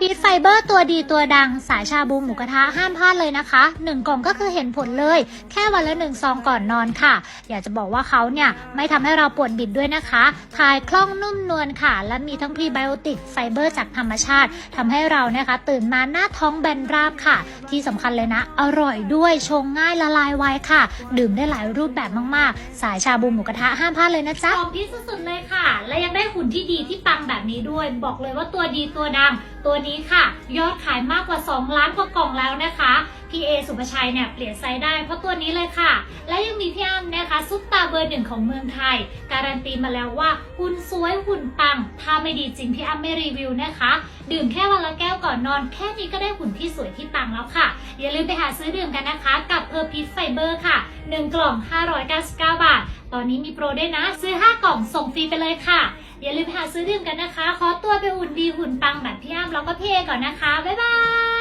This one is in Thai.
พีทไฟเบอร์ตัวดีตัวดัง สายชาบูหมูกระทะห้ามพลาดเลยนะคะ 1 กล่องก็คือเห็นผลเลย แค่วันละ1ซองก่อนนอนค่ะ อยากจะบอกว่าเขาเนี่ย ไม่ทำให้เราปวดบิดด้วยนะคะถ่ายคล่องนุ่มนวลค่ะ และมีทั้งพรีไบโอติกไฟเบอร์จากธรรมชาติทำให้เรานะคะ ตื่นมาหน้าท้องแบนราบค่ะ ที่สำคัญเลยนะ อร่อยด้วยชงง่ายละลายไวค่ะ ดื่มได้หลายรูปแบบมากๆ สายชาบูหมูกระทะห้ามพลาดเลยนะจ๊ะของที่สุดๆเลยค่ะ และยังได้หุ่นที่ดีที่ปังแบบนี้ด้วย บอกเลยว่าตัวดีตัวดังตัวนี้ค่ะ ยอดขายมากกว่า 2 ล้านกว่ากล่องแล้วนะคะพี่เอสุภชัยเนี่ยเปลี่ยนไซส์ได้เพราะตัวนี้เลยค่ะ และยังมีพี่อ้ำนะคะซุปตาเบอร์หนึ่งของเมืองไทย การันตีมาแล้วว่าหุ่นสวยหุ่นปัง ถ้าไม่ดีจริงพี่อ้ำไม่รีวิวนะคะ ดื่มแค่วันละแก้วก่อนนอน แค่นี้ก็ได้หุ่นที่สวยที่ปังแล้วค่ะ อย่าลืมไปหาซื้อดื่มกันนะคะกับเพอร์พีไฟเบอร์ค่ะ 1 กล่อง 599 บาท ตอนนี้มีโปรด้วยนะ ซื้อ 5 กล่องส่งฟรีไปเลยค่ะ อย่าลืมไปหาซื้อดื่มกันนะคะ ขอตัวไปหุ่นดีหุ่นปังแบบพี่อ้ำแล้วก็พี่เอก่อนนะคะ บ๊ายบาย